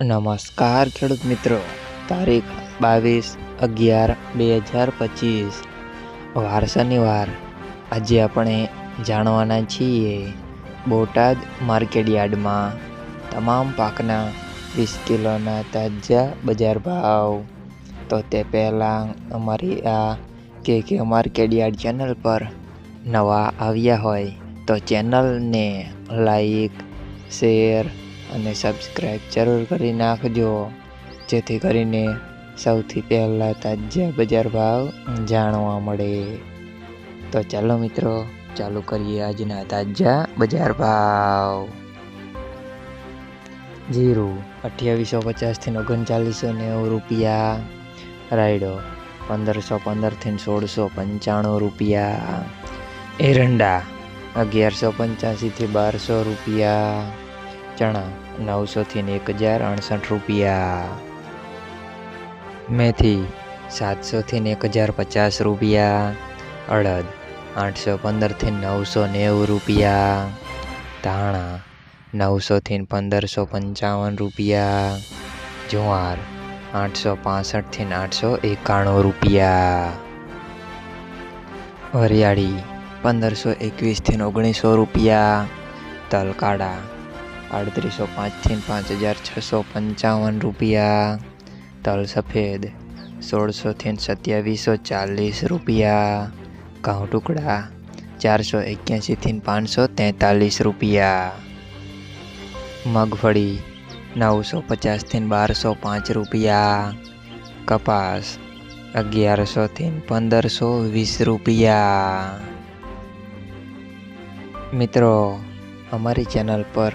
નમસ્કાર, ખેડૂત મિત્રો. તારીખ બાવીસ અગિયાર બે હજાર પચીસ. વાર શનિવાર આજે આપણે જાણવાના છીએ બોટાદ માર્કેટયાર્ડમાં તમામ પાકના વીસ કિલોના તાજા બજાર ભાવ. તો તે પહેલાં અમારી આ કે કે માર્કેટયાર્ડ ચેનલ પર નવા આવ્યા હોય તો ચેનલને લાઈક, શેર અને સબસ્ક્રાઈબ જરૂર કરી નાખજો. જેથી કરીને સૌથી પહેલાં તાજા બજાર ભાવ જાણવા મળે. તો ચાલો મિત્રો, ચાલુ કરીએ આજના તાજા બજાર ભાવ. જીરું અઠ્યાવીસો પચાસથી ઓગણચાલીસો નેવું રૂપિયા. રાયડો પંદરસો પંદરથી સોળસો પંચાણું રૂપિયા. એરંડા અગિયારસો પંચ્યાસીથી બારસો રૂપિયા. ચણા નવસોથી એક હજાર અડસઠ રૂપિયા. મેથી સાતસોથી એક હજાર પચાસ રૂપિયા. અડદ આઠસો પંદરથી નવસો નેવું રૂપિયા. ધાણા નવસોથી પંદરસો પંચાવન રૂપિયા. જુવાર આઠસો પાસઠથી આઠસો એકાણું રૂપિયા. વરિયાળી પંદરસો એકવીસથી ઓગણીસો રૂપિયા. તલકાડા આડત્રીસો પાંચથી પાંચ હજાર છસો પંચાવન રૂપિયા તલ સફેદ સોળસોથી સત્યાવીસો ચાલીસ રૂપિયા ઘઉં ટુકડા ચારસો એક્યાસીથી પાંચસો તેતાલીસ રૂપિયા મગફળી નવસો પચાસથી બારસો પાંચ રૂપિયા કપાસ અગિયારસોથી પંદરસો વીસ રૂપિયા મિત્રો અમારી ચેનલ પર